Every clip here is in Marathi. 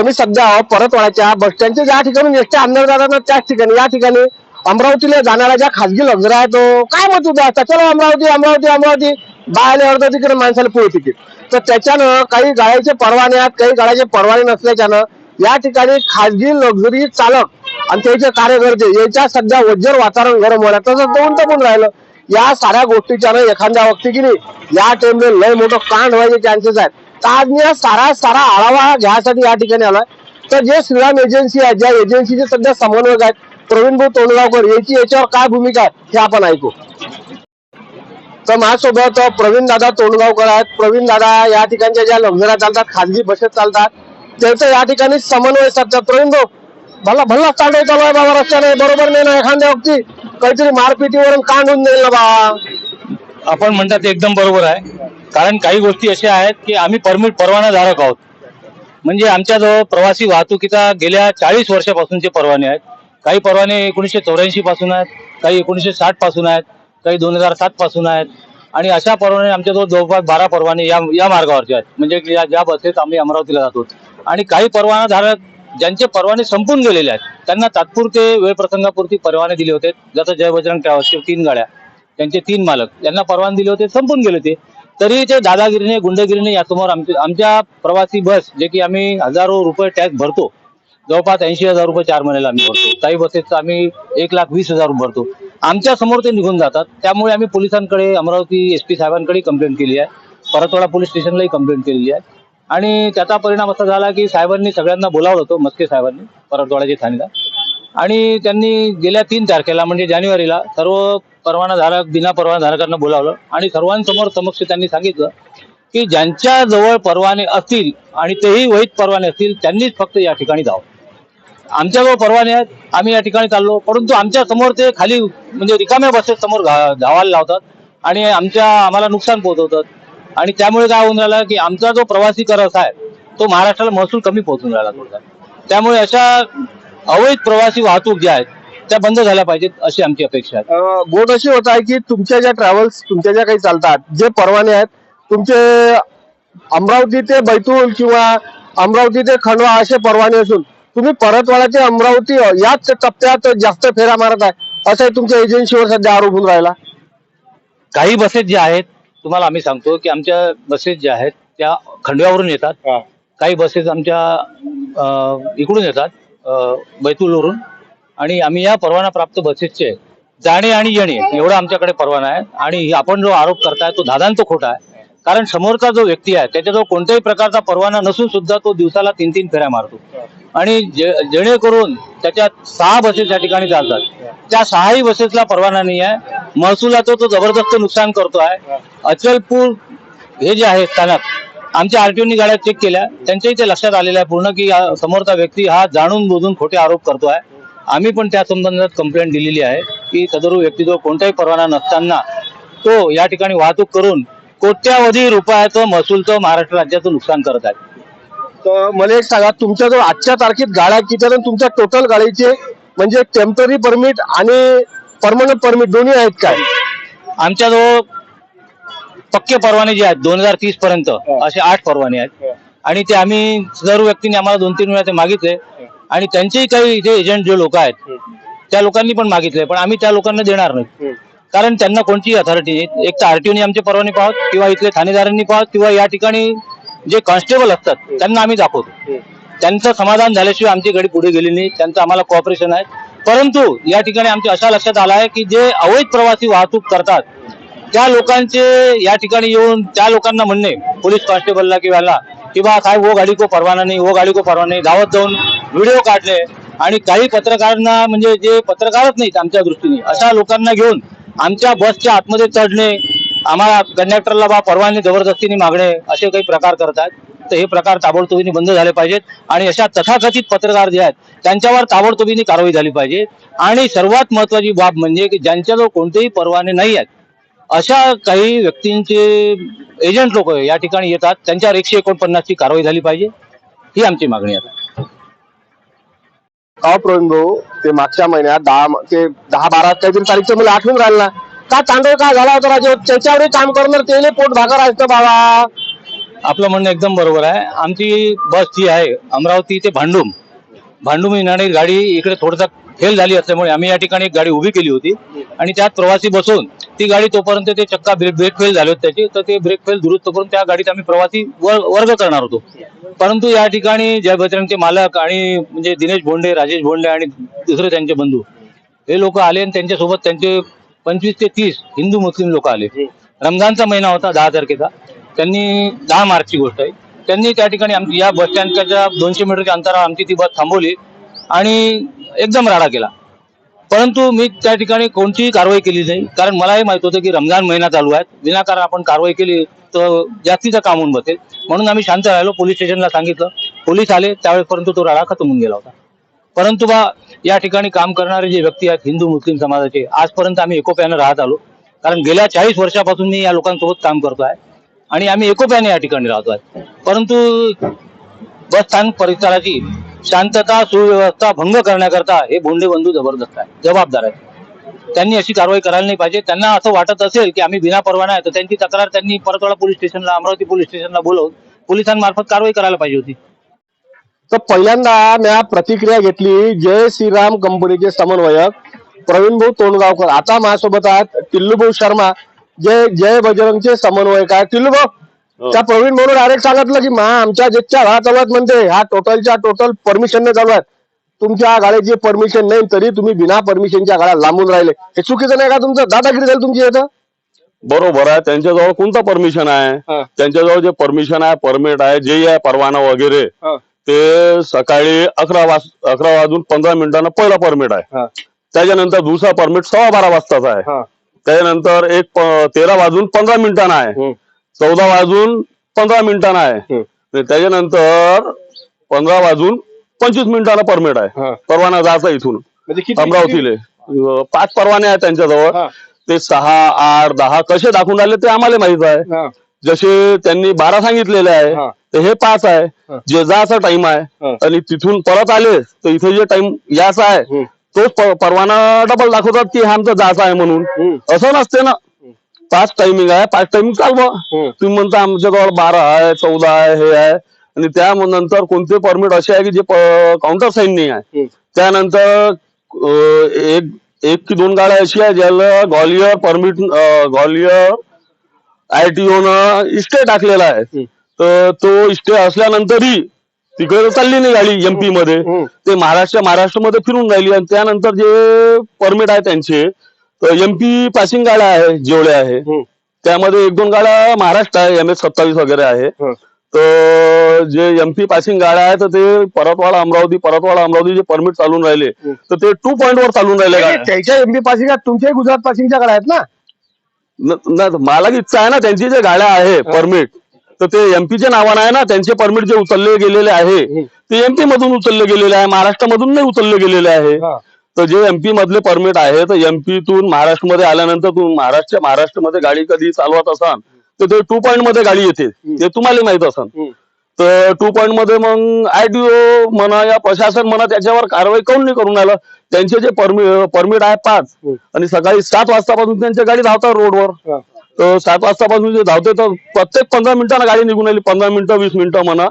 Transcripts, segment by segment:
तुम्ही सध्या परतवाड्याच्या बस स्टँडच्या ज्या ठिकाणी एसट्या आमदार जातात ना त्याच ठिकाणी या ठिकाणी अमरावतीला जाणाऱ्या ज्या खासगी लक्झरी आहे तो काय मत उभा असतात अमरावती अमरावती अमरावती. बाहेर अर्ध तिकडे माणसाला पोळ तिकीट तर त्याच्यानं काही गाड्याचे परवाने आहेत काही गाड्याचे परवाने नसल्याच्यानं या ठिकाणी खासगी लक्झरी चालक आणि त्याचे कार्यकर्ते याच्या सध्या वज्र वातावरण गरम होणार तसंच दोन पण राहिलं. या साऱ्या गोष्टीच्यानं एखाद्या वक्ती की नाही या टाइमला लय मोठं कांड व्हायचे चान्सेस आहेत. तर आज मी हा सारा सारा आढावा घ्यायसाठी या ठिकाणी आलाय. तर जे श्रीराम एजन्सी आहे ज्या एजन्सीचे सध्या समन्वयक आहेत प्रवीण भाऊ तोंडगावकर याची याच्यावर काय भूमिका आहे हे आपण ऐकू. तर माझ्यासोबत प्रवीण दादा तोंडगावकर आहेत. प्रवीण दादा या ठिकाणच्या ज्या लक्झऱ्या चालतात खाजगी बसेस चालतात त्यांचं या ठिकाणी समन्वय साधतात प्रवीण भाऊ भला भल्ला चालू चालू आहे बाबा रस्त्याने. बरोबर नाही ना एखाद्या वक्ती काहीतरी मारपिटीवरून कांड होऊन जाईल ना बाबा आपण म्हणतात ते एकदम बरोबर आहे. कारण काही गोष्टी अशा आहेत की आम्ही परमिट परवानाधारक आहोत. म्हणजे आमच्याजवळ प्रवासी वाहतुकीचा गेल्या चाळीस वर्षापासूनचे परवाने आहेत. काही परवाने एकोणीसशे चौऱ्याऐंशी पासून आहेत काही एकोणीसशे साठपासून आहेत काही दोन हजार सात पासून आहेत. आणि अशा परवाने आमच्याजवळ जवळपास बारा परवाने या या मार्गावरचे आहेत. म्हणजे या ज्या बसेस आम्ही अमरावतीला जातो आणि काही परवानाधारक ज्यांचे परवाने संपून गेलेले आहेत त्यांना तात्पुरते वेळ प्रसंगापुरती परवाने दिले होते. जसं जय बजरंग ट्रॅव्हल्सचे तीन गाड्या त्यांचे तीन मालक यांना परवाने दिले होते संपून गेले ते तरी ते दादागिरीने गुंडगिरीने यासमोर आमचे आमच्या प्रवासी बस जे की आम्ही हजारो रुपये टॅक्स भरतो जवळपास ऐंशी हजार रुपये चार महिन्याला आम्ही भरतो. काही बसेसचा आम्ही एक लाख वीस हजार रुपये भरतो. आमच्यासमोर ते निघून जातात. त्यामुळे आम्ही पोलिसांकडे अमरावती एस पी साहेबांकडे कंप्लेंट केली आहे. परतवाडा पोलीस स्टेशनलाही कंप्लेंट केलेली आहे. आणि त्याचा परिणाम असा झाला की साहेबांनी सगळ्यांना बोलावलं होतं मस्के साहेबांनी परतवाड्याचे ठाणेदार आणि त्यांनी गेल्या तीन तारखेला म्हणजे जानेवारीला सर्व परवानाधारक बिना परवानाधारकांना बोलावलं. आणि सर्वांसमोर समक्ष त्यांनी सांगितलं की ज्यांच्या जवळ परवाने असतील आणि तेही वैध परवाने असतील त्यांनीच फक्त या ठिकाणी जावं. आमच्याजवळ परवाने आहेत आम्ही या ठिकाणी चाललो परंतु आमच्यासमोर ते खाली म्हणजे रिकाम्या बसेस समोर घा- धावायला लावतात आणि आमच्या आम्हाला नुकसान पोहोचवतात. आणि त्यामुळे काय होऊन राहिलं की आमचा जो प्रवासी करस आहे तो महाराष्ट्राला महसूल कमी पोहोचून राहिला थोडासा त्यामुळे अशा अवैध प्रवासी वाहतूक ज्या आहेत त्या बंद झाल्या पाहिजेत अशी आमची अपेक्षा आहे. गोष्ट अशी होत आहे की तुमच्या ज्या ट्रॅव्हल्स तुमच्या ज्या काही चालतात जे परवाने आहेत तुमचे अमरावती ते बैतूल किंवा अमरावती ते खंडवा असे परवाने असून तुम्ही परतवाडा ते अमरावती याच टप्प्यात जास्त फेऱ्या मारत आहे असं तुमच्या एजन्सीवर सध्या आरोप होऊन राहिला. काही बसेस ज्या आहेत तुम्हाला आम्ही सांगतो की आमच्या बसेस ज्या आहेत त्या खंडव्यावरून येतात. काही बसेस आमच्या अं, इकडून येतात. बैतूलवरून आणि आम्ही या परवाना प्राप्त बसेसचे जाणे आणि येणे एवढा आमच्याकडे परवाना आहे. आणि आपण जो आरोप करताय तो दादांचा खोटा आहे. कारण समोरचा जो व्यक्ती आहे त्याच्याजवळ कोणत्याही प्रकारचा परवाना नसून सुद्धा तो दिवसाला तीन तीन फेऱ्या मारतो. आणि जे- जेणेकरून त्याच्यात सहा बसेस या ठिकाणी चालतात त्या सहाही बसेसला परवाना नाही आहे. महसुलाचं तो जबरदस्त नुकसान करतो आहे अचलपूर हे जे आहे स्थानक आमच्या आरटीओनी गाड्या चेक केल्या. त्यांच्याही ते लक्षात आलेलं आहे पूर्ण की समोरचा व्यक्ती हा जाणून बुजून खोटे आरोप करतो आहे. आम्ही पण त्या संबंधात कंप्लेंट दिलेली आहे की सदरू व्यक्तीजवळ कोणताही परवाना नसताना तो या ठिकाणी वाहतूक करून कोट्यावधी रुपयाचं महसूलचं महाराष्ट्र राज्याचं नुकसान करत आहे. तर मला एक सांगा तुमच्या जो आजच्या तारखेत गाड्या किती आहेत आणि तुमच्या टोटल गाडीचे म्हणजे टेंपररी परमिट आणि परमनंट परमिट दोन्ही आहेत काय? आमच्याजवळ पक्के परवाने जे आहेत दोन हजार तीस पर्यंत असे आठ परवाने आहेत. आणि ते आम्ही सर्व व्यक्तींनी आम्हाला दोन तीन वेळा ते मागितले. आणि त्यांचेही काही इथे एजंट जे लोक आहेत त्या लोकांनी पण मागितले पण आम्ही त्या लोकांना देणार नाही. कारण त्यांना कोणतीही अथॉरिटी नाही एक तर आरटीओनी आमचे परवाने पाहत किंवा इथले ठाणेदारांनी पाहत किंवा या ठिकाणी जे कॉन्स्टेबल असतात त्यांना आम्ही दाखवतो. त्यांचं समाधान झाल्याशिवाय आमची गाडी पुढे गेली नाही त्यांचं आम्हाला कॉपरेशन आहे. परंतु या ठिकाणी आमच्या अशा लक्षात आलं आहे की जे अवैध प्रवासी वाहतूक करतात त्या लोकांचे या ठिकाणी येऊन त्या लोकांना म्हणणे पोलीस कॉन्स्टेबलला किंवा याला की बा काय वो गाडी को परवाना नाही वो गाडी को परवाना नाही धावत जाऊन व्हिडिओ काढले आणि काही पत्रकारांना म्हणजे जे पत्रकारच नाहीत आमच्या दृष्टीने अशा लोकांना घेऊन आमच्या बसच्या आतमध्ये चढणे आम्हाला कंडक्टरला बा परवाने जबरदस्तीने मागणे असे काही प्रकार करतात. तर हे प्रकार ताबडतोबीने बंद झाले पाहिजेत आणि अशा तथाकथित पत्रकार जे आहेत त्यांच्यावर ताबडतोबीने कारवाई झाली पाहिजे. आणि सर्वात महत्वाची बाब म्हणजे की ज्यांच्याजवळ कोणतेही परवाने नाही आहेत अशा काही व्यक्तींचे एजंट लोक या ठिकाणी येतात. त्यांच्यावर एकशे एकोणपन्नासची कारवाई झाली पाहिजे. ही आमची मागणी आहे. का प्रवीण भाऊ ते मागच्या महिन्यात दहा ते दहा बारा काहीतरी तारीखचं मला आठवून राहिलं. ना का तांडव काय झाला होता राजे? त्याच्यावर काम करणार तेले पोट भाकर असतं बाबा. आपलं म्हणणं एकदम बरोबर आहे. आमची बस जी आहे अमरावती ते भांडूम. भांडूम येणारी गाडी इकडे थोडंसं फेल झाली असल्यामुळे आम्ही या ठिकाणी एक गाडी उभी केली होती. आणि त्यात प्रवासी बसून ती गाडी तोपर्यंत ते चक्का ब्रेक ब्रेक फेल झाले होते त्याची. तर ते ब्रेक फेल दुरुस्त करून त्या गाडीत आम्ही प्रवासी वर्ग करणार होतो. परंतु या ठिकाणी जय बजरंगचे मालक आणि म्हणजे दिनेश भोंडे राजेश भोंडे आणि दुसरे त्यांचे बंधू हे लोक आले आणि त्यांच्यासोबत त्यांचे पंचवीस ते तीस हिंदू मुस्लिम लोक आले. रमजानचा महिना होता दहा तारखेचा. त्यांनी दहा मार्चची गोष्ट आहे. त्यांनी त्या ठिकाणी आमची या बस स्टँडच्या दोनशे मीटरच्या अंतरावर आमची ती बस थांबवली. आणि एकदम राडा केला. परंतु मी त्या ठिकाणी कोणतीही कारवाई केली नाही. कारण मलाही माहीत होतं की रमजान महिना चालू आहे. विनाकारण आपण कारवाई केली तर जास्तीचं काम होऊन बसेल. म्हणून आम्ही शांत राहिलो. पोलीस स्टेशनला सांगितलं. पोलीस आले. त्यावेळेपर्यंत तो राडा खतम होऊन गेला होता. परंतु बा या ठिकाणी काम करणारे जे व्यक्ती आहेत हिंदू मुस्लिम समाजाचे आजपर्यंत आम्ही एकोप्यानं राहत आलो. कारण गेल्या चाळीस वर्षापासून मी या लोकांसोबत काम करतो आहे आणि आम्ही एकोप्याने या ठिकाणी राहतो आहे परंतु बस स्थानक परिसराची शांतता सुव्यवस्था भंग करण्याकरता हे भोंडे बंधू जबरदस्त आहे जबाबदार आहेत. त्यांनी अशी कारवाई करायला नाही पाहिजे. त्यांना असं वाटत असेल की आम्ही बिना परवाना आहे तर त्यांची तक्रार त्यांनी परतवाडा पोलीस स्टेशनला अमरावती पोलीस स्टेशनला बोलवून पोलिसांमार्फत कारवाई करायला पाहिजे होती. तर पहिल्यांदा मी प्रतिक्रिया घेतली. जय श्रीराम कंपनीचे समन्वयक प्रवीण भाऊ तोंडगावकर. आता माझ्यासोबत आहेत टिल्लूभाऊ शर्मा. जय जय बजरंगचे समन्वयक आहेत. टिल्लूभाऊ त्या प्रवीण भाऊ डायरेक्ट सांगितलं की मा आमच्या जेच्या घरा चालू आहेत म्हणते ह्या टोटलच्या टोटल परमिशनने चालू आहेत तुमच्या गाड्याची परमिशन नाही तरी तुम्ही बिना परमिशनच्या गाड्या लांबून राहिले हे चुकीचं नाही का तुमचं दादागिरी झाली तुमची इथं बरोबर आहे त्यांच्याजवळ कोणतं परमिशन हा. आहे त्यांच्याजवळ जे परमिशन आहे परमिट आहे जे आहे परवाना वगैरे हा. ते सकाळी अकरा वाज अकरा वाजून पंधरा मिनिटांना पहिला परमिट आहे हा. त्याच्यानंतर दुसरा परमिट सव्वा बारा वाजताचा आहे हा. त्याच्यानंतर एक तेरा वाजून पंधरा मिनिटांना आहे. चौदा वाजून पंधरा मिनिटांना आहे. आणि त्याच्यानंतर पंधरा वाजून पंचवीस मिनिटांना परमिट आहे. परवाना जायचा इथून म्हणजे अमरावतीले पाच परवाने आहेत त्यांच्याजवळ. ते सहा आठ दहा कसे दाखवून राहिले ते आम्हाला माहीत आहे. जसे त्यांनी बारा सांगितलेले आहे. तर हे पाच आहे. जे जायचा टाइम. आहे आणि तिथून परत आले तर इथे जे टाइम याचा आहे प- परवाना डबल दाखवतात की हा आमचा जायचा आहे म्हणून. असं नसते ना पाच टायमिंग आहे पाच टायमिंग चालवा. तुम्ही म्हणता आमच्याजवळ बारा आहे चौदा आहे हे आहे आणि त्या नंतर कोणते परमिट असे आहे की जे काउंटर साईन नाही आहे. त्यानंतर एक एक की दोन गाड्या अशी आहे ज्याला Gwalior permit Gwalior I T न इस्टे टाकलेला आहे. तर तो इस्टे असल्यानंतरही तिकडे चालली नाही गाडी एमपी मध्ये. ते महाराष्ट्र महाराष्ट्रामध्ये फिरून राहिली आणि त्यानंतर जे परमिट आहे त्यांचे तर एमपी पासिंग गाड्या आहे जेवढे आहे. त्यामध्ये एक दोन गाड्या महाराष्ट्र आहे एम एस सत्तावीस वगैरे आहे हं. तर जे एमपी पासिंग गाड्या आहेत तर ते परतवाडा अमरावती परतवाडा अमरावती जे परमिट चालून राहिले. तर ते टू पॉईंट वर चालून राहिले गाड्या. त्याच्या एमपी पासिंग तुमच्याही गुजरात पासिंगच्या गाड्या आहेत ना मला इच्छा आहे ना त्यांची जे गाड्या आहे परमिट तर ते एमपीच्या नावानं आहे ना त्यांचे परमिट जे उचलले गेलेले आहे. ते एमपी मधून उचलले गेलेले आहे महाराष्ट्रामधून नाही उचलले गेलेले आहे. तर जे एमपी मधले परमिट आहे तर एमपीतून महाराष्ट्रामध्ये आल्यानंतर तुम्ही महाराष्ट्र महाराष्ट्रामध्ये गाडी कधी चालवत असाल तर ते टू पॉईंटमध्ये गाडी येते ते तुम्हाला माहीत असाल. तर टू पॉईंटमध्ये मग आयटीओ म्हणा या प्रशासन म्हणा त्याच्यावर कारवाई काऊन नाही करून राहिलं त्यांचे जे परमिट आहे पाच. आणि सकाळी सात वाजतापासून त्यांच्या गाडी धावतात रोडवर. तर सात वाजतापासून जे धावते तर प्रत्येक पंधरा मिनिटांना गाडी निघून आली पंधरा मिनिटं वीस मिनिटं म्हणा.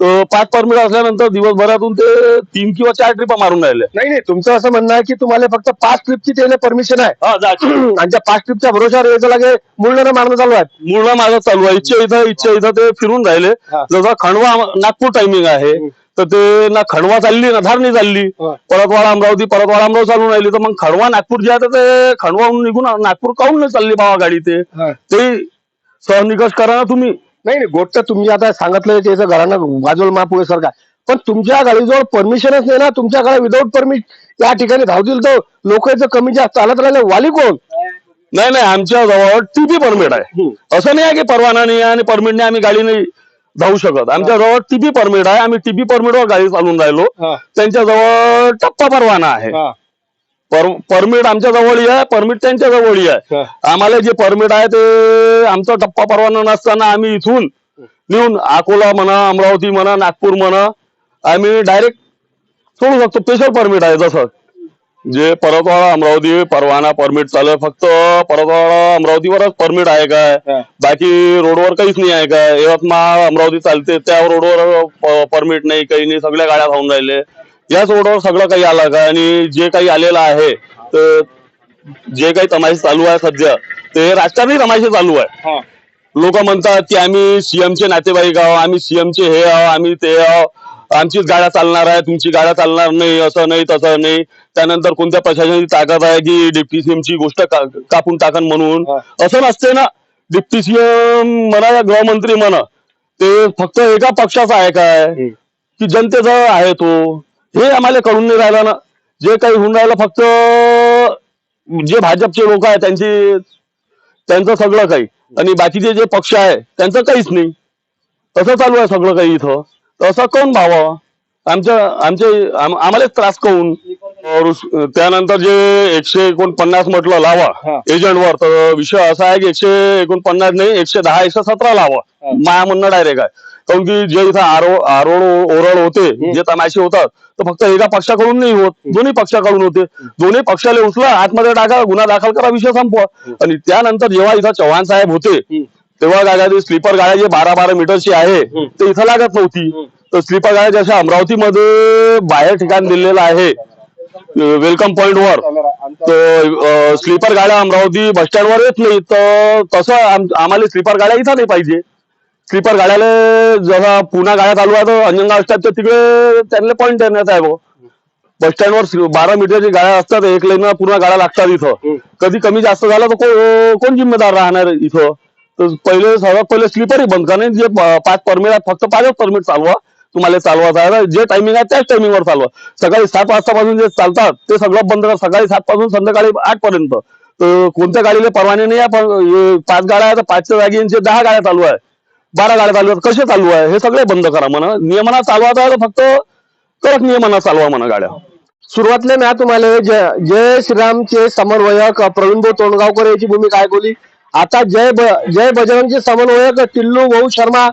तर पाच परमिट असल्यानंतर दिवसभरातून ते तीन किंवा चार ट्रिपा मारून राहिले. नाही नाही तुमचं असं म्हणणं आहे की तुम्हाला फक्त पाच ट्रिपची त्याला परमिशन आहे. हा. आणि त्या पाच ट्रिपच्या भरोशावर यायचं लागे मुलं मारणं चालू आहेत मूळ माझं चालू आहे. इच्छा इथं इच्छा इथं ते फिरून राहिले. हा. जसं खंडवा नागपूर टायमिंग आहे. तर ते ना खंडवा चालली ना धारणी चालली. परतवाडा अमरावती परतवाडा अमरावती चालून राहिली. तर मग खंडवा नागपूर जे आहे तर ते खंडवाहून निघून नागपूर काहून नाही चालली बाबा गाडी ते. ते सहनिकष करा ना तुम्ही. नाही नाही गोष्ट तुम्ही आता सांगितलं त्याचं घरानं बाजूला महापुढे सरकार पण तुमच्या गाडीजवळ परमिशनच नाही ना? तुमच्या गाड्या विदाऊट परमिट या ठिकाणी धावतील तर लोक कमी जास्त चालत राहिले. वाली कोण? नाही नाही आमच्या जवळ टीपी परमिट आहे. असं नाही आहे की परवाना नाही आणि परमिट नाही आम्ही गाडी नाही धावू शकत. आमच्या जवळ टीपी परमिट आहे. आम्ही टीपी परमिटवर गाडी चालून राहिलो. हा. त्यांच्या जवळ टप्पा परवाना आहे. हा. पर- परमिट आमच्या जवळही आहे. परमिट त्यांच्या जवळही आहे. आम्हाला जे परमिट आहे ते आमचा टप्पा परवाना नसताना आम्ही इथून नेऊन अकोला म्हणा अमरावती म्हणा नागपूर म्हणा आम्ही डायरेक्ट सोडू शकतो. स्पेशल परमिट आहे जसं. जे परतवाडा अमरावती परवाना परमिट चालू आहे. फक्त परतवाडा अमरावतीवरच परमिट आहे काय. बाकी रोडवर काहीच नाही आहे काय यवतमाळ अमरावती चालते त्या रोडवर परमिट नाही काही नाही सगळ्या गाड्या धावून राहिले. याच रोडवर सगळं काही आलं काय आणि जे काही आलेलं आहे तर जे काही तमाशे चालू आहे सध्या ते राजकारणी तमाशे चालू आहे. हा. लोक म्हणतात की आम्ही सीएमचे नातेवाईक आहो आम्ही सीएमचे हे आहो आम्ही ते आहो आमचीच गाड्या चालणार आहे तुमची गाड्या चालणार नाही असं नाही तसं नाही. त्यानंतर कोणत्या प्रशासनाची ताकद आहे की डिप्टी सीएम ची गोष्ट का- कापून टाकन म्हणून. असं नसते ना. डिप्टी सीएम म्हणा या गृहमंत्री म्हणा ते फक्त एका पक्षाचा आहे काय. की जनतेचा आहे तो. हे आम्हाला कळून नाही राहिलं ना. जे काही होऊन राहिलं फक्त जे भाजपचे लोक आहेत त्यांची त्यांचं सगळं काही. आणि बाकीचे जे पक्ष आहे त्यांचं काहीच नाही. तसं चालू आहे सगळं काही इथं. असं कोण भावा? आमच्या आमचे आम- आम्हालाच त्रास उस- त्यानंतर जे एकशे एकोणपन्नास म्हटलं. लावा एजंटवर तर विषय असा आहे की एकशे एकोणपन्नास नाही एकशे दहा एकशे सतरा लावा. माया म्हणणं डायरेक्ट आहे. काऊन की जे इथं आरो आरोड ओरड होते जे तमाशे होतात तर फक्त एका पक्षाकडून नाही होत दोन्ही पक्षाकडून होते. दोन्ही पक्षाला उचला आतमध्ये टाका गुन्हा दाखल करा विषय संपवा. आणि त्यानंतर जेव्हा इथं चव्हाण साहेब होते तेव्हा गाड्या स्लीपर गाड्या जे बारा बारा मीटरची आहे ते इथं लागत नव्हती. तर स्लीपर गाड्या जशा अमरावतीमध्ये बाहेर ठिकाण दिलेलं आहे वेलकम पॉइंट वर तर स्लीपर गाड्या अमरावती बस स्टँडवर येत नाही तर तसं आम- आम्हाला स्लीपर गाड्या इथं नाही पाहिजे. स्लीपर गाड्याला जसा पुन्हा गाड्या चालू आहे तर अंजनगाव असतात तर तिकडे त्यांना पॉईंट देण्यात आहे बस स्टँडवर बारा मीटरची गाड्या असतात एक लाईन पूर्ण गाड्या लागतात इथं. कधी कमी जास्त झालं तर कोण जिम्मेदार राहणार इथं? तर पहिले सर्वात पहिले स्लीपरही बंद करणे जे पाच परमिट आहेत फक्त पाचच परमिट चालवा. तुम्हाला चालवायचं आहे जे टायमिंग आहे त्याच टायमिंगवर चालवा. सकाळी सात वाजतापासून जे चालतात ते सगळं बंद करा. सकाळी सात पासून संध्याकाळी आठ पर्यंत. तर कोणत्या गाडीला परवाने नाही आहे पण पाच गाड्या आहेत पाचच्या जागींचे दहा गाड्या चालू आहे बारा गाड्या चालू आहेत कसे चालू आहे हे सगळे बंद करा म्हणा. नियमना चालवायचं आहे तर फक्त कडक नियमना चालवा म्हणा गाड्या. सुरुवातले ना तुम्हाला जय जय श्रीरामचे समन्वयक प्रवीण भाऊ तोंडगावकर याची भूमिका ऐकवली. आता जय ब जय बजरंगची समन्वयक टिल्लू भाऊ शर्मा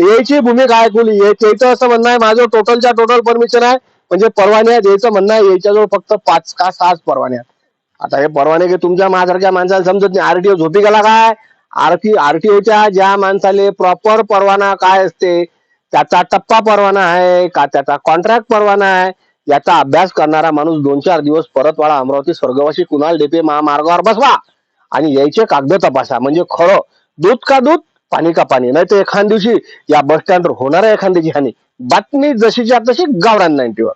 याची भूमिका ऐकवली हे- त्याचं असं म्हणणं आहे माझं टोटलच्या टोटल परमिशन आहे. म्हणजे परवाने द्यायचं म्हणणं आहे याच्याजवळ फक्त पाच का सहाच परवाने आहेत आता हे परवाने की तुमच्या माझ्यासारख्या माणसाला समजत नाही. आरटीओ झोपी गेला काय? आरटी आरटीओच्या ज्या माणसाले प्रॉपर परवाना काय असते त्याचा टप्पा परवाना आहे का? त्याचा कॉन्ट्रॅक्ट परवाना आहे? याचा अभ्यास करणारा माणूस दोन चार दिवस परतवाडा अमरावती स्वर्गवासी कुणाल डेपे महामार्गावर बसवा. आणि यायचे कागद तपासा. म्हणजे खरं दूध का दूध पाणी का पाणी. नाही तर एखाद दिवशी या बस स्टँडवर होणार आहे एखाद्याची हानी. बातमी जशीच्या तशी गावरान नाईन्टीवर.